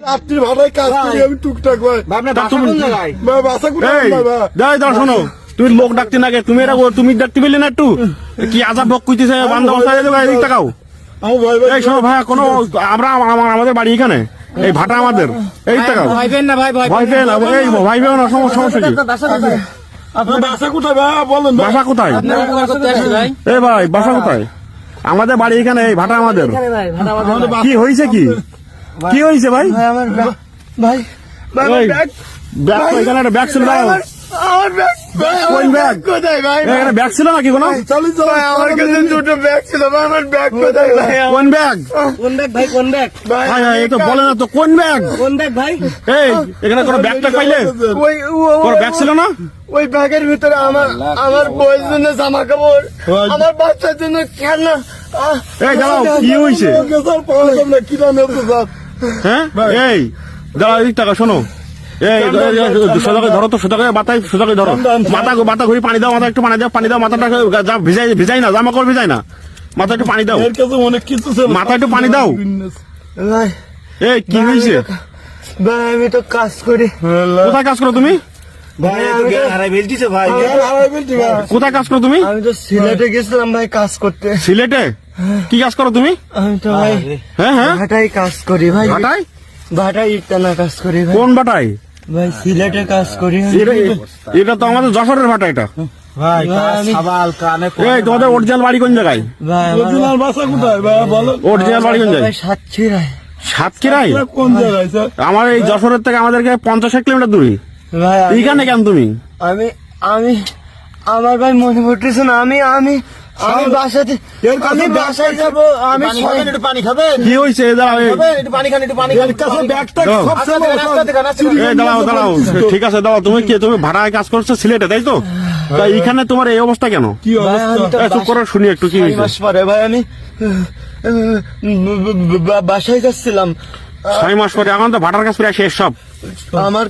রাত্রি ভাড়ায় কাজ করি আমি টুকটাক ভাই। ভাই বাসা কোথায়? ভাই ভাই? দাই দাও শোনো। তুমি লোক ডাকতে না তুমি এটা তুমি ডাকতে পেলে না একটু? কি আজাব বক কইতেছে বান্ধব এদিক তাকাও। আমি ভাই ভাই এই শোনো ভাই কোনো আমরা আমাদের বাড়ি এখানে। এই ভাটা আমাদের। এই তাকাও। ভয় পেন না ভাই ভয় ভাই পেন এই ভাই পেন না সমস্যা সমস্যা কি? বাসা কোথায়? বাসা কোথায় ভাই? বলেন বাসা কোথায়? আপনার উপকার করতে আসছি ভাই এই ভাই বাসা কোথায়? আমাদের বাড়ি এখানে এই ভাটা আমাদের। ভাই ভাড়া আমাদের বাসা- কি হয়েছে কি? কি হয়েছে ভাই? আমার ভাই ভাই ব্যাগ এখানে একটা ব্যাগ ছিল দাও। আমার ব্যাগ ভাই কোন আমার ব্যাগ? ব্যাগ কোথায় ভাই এই, এখানে ব্যাগ ছিল নাকি কোনো? চালু চালু আমার কাছে দুটো ব্যাগ ছিল ভাই আমার ব্যাগ কোথায় ভাই কোন ব্যাগ? কোন ব্যাগ ভাই কোন ব্যাগ? ভাই ভাই ভাই এই তো বলে না তো কোন ব্যাগ? কোন ব্যাগ ভাই? এই এখানে কোনো ব্যাগ ট্যাগ পাইলে? ওই কোনো ব্যাগ ছিল না? ওই ব্যাগের ভিতরে আমার আমার বইয়ের জন্য জামা কাপড় আমার বাচ্চার জন্য খেলনা এই দাঁড়াও কি হয়েছে? কি হ্যাঁ? এই দাঁড়াও এই টাকা শোনো। এই সোজাকে ধরো তো সোজাকে মাথায় সোজাকে ধরো। মাথা মাথা ঘুরি পানি দাও মাথা একটু পানি দাও পানি দাও মাথাটা যা ভিজাই ভিজাই না জামা কাপড় ভিজাই না। মাথা একটু পানি দাও। এর কাছে অনেক কিছু ছিল। একটু পানি দাও। এই কি হয়েছে? ভাই আমি তো কাজ করি। কোথায় কাজ করো তুমি? কোথায় কাজ করো তুমি? আমি তো সিলেটে গেছিলাম ভাই কাজ করতে। সিলেটে? কি কাজ করো তুমি? আমি তো ভাই হ্যাঁ হ্যাঁ। ভাটাই কাজ করি ভাই। ভাটায় ভাটাই ইটানা কাজ করি ভাই। কোন ভাটায় ভাই সিলেটে কাজ করি এটা তো আমাদের যশোরের ভাটা এটা। অরিজিনাল বাড়ি কোন জায়গায়? অরিজিনাল বাসা কোথায় বলো। অরিজিনাল বাড়ি কোন জায়গায়? সাতক্ষীরায়। সাতক্ষীরায়? কোন জায়গায় আমার এই যশোরের থেকে আমাদেরকে পঞ্চাশ এক কিলোমিটার দূরে। এইখানে কেন তুমি? আমি আমি আমার ভাই মনে পড়তেছে না আমি আমি আমি বাসাতে আমি বাসায় যাব আমি পানি খাবেন একটু পানি খাবেন? কি হয়েছে দাঁড়াও একটু পানি খান একটু পানি খান কাছে ব্যাগটা সব সময় দাঁড়াও দাঁড়াও। ঠিক আছে দাঁড়াও তুমি কি তুমি ভাড়ায় কাজ করছ সিলেটে তাই তো? তা এইখানে তোমার এই অবস্থা কেন? কি অবস্থা? চুপ করো শুনি একটু কি মাস পরে ভাই আমি বাসায় যাচ্ছিলাম। ছয় মাস পরে এখন তো ভাড়ার কাজ প্রায় শেষ সব। আমার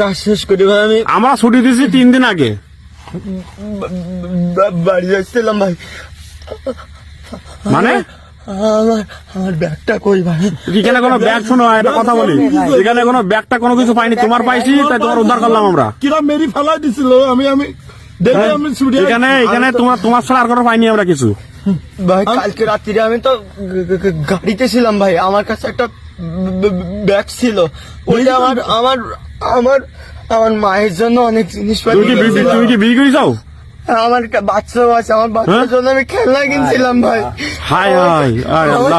কাজ শেষ করি ভাই আমি আমরা ছুটি দিয়েছি তিন দিন আগে। বাড়ি যাচ্ছিলাম ভাই। মানে? আমার আমার ব্যাগটা কই ভাই? এখানে কোনো ব্যাগ শোনো একটা কথা বলি। এখানে কোনো ব্যাগটা কোনো কিছু পাইনি। তোমার পাইছি তাই তোমার উদ্ধার করলাম আমরা। কিরা মেরি ফেলাই দিছিল আমি আমি দেখে আমি এখানে এখানে তোমার তোমার ছাড়া আর কোনো পাইনি আমরা কিছু। ভাই কালকে রাত্রিরে আমি তো গাড়িতে ছিলাম ভাই। আমার কাছে একটা ব্যাগ ছিল। ওইটা আমার আমার আমার আমার মায়ের জন্য অনেক জিনিস তুমি কি তুমি করে যাও? আমার বাচ্চা বাচ্চাও আছে আমার বাচ্চার হ্যাঁ? জন্য আমি খেলনা কিনছিলাম ভাই। হাই হাই আমার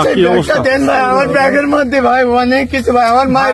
দেন ভাই আমার ব্যাগের মধ্যে ভাই অনেক কিছু ভাই আমার মায়ের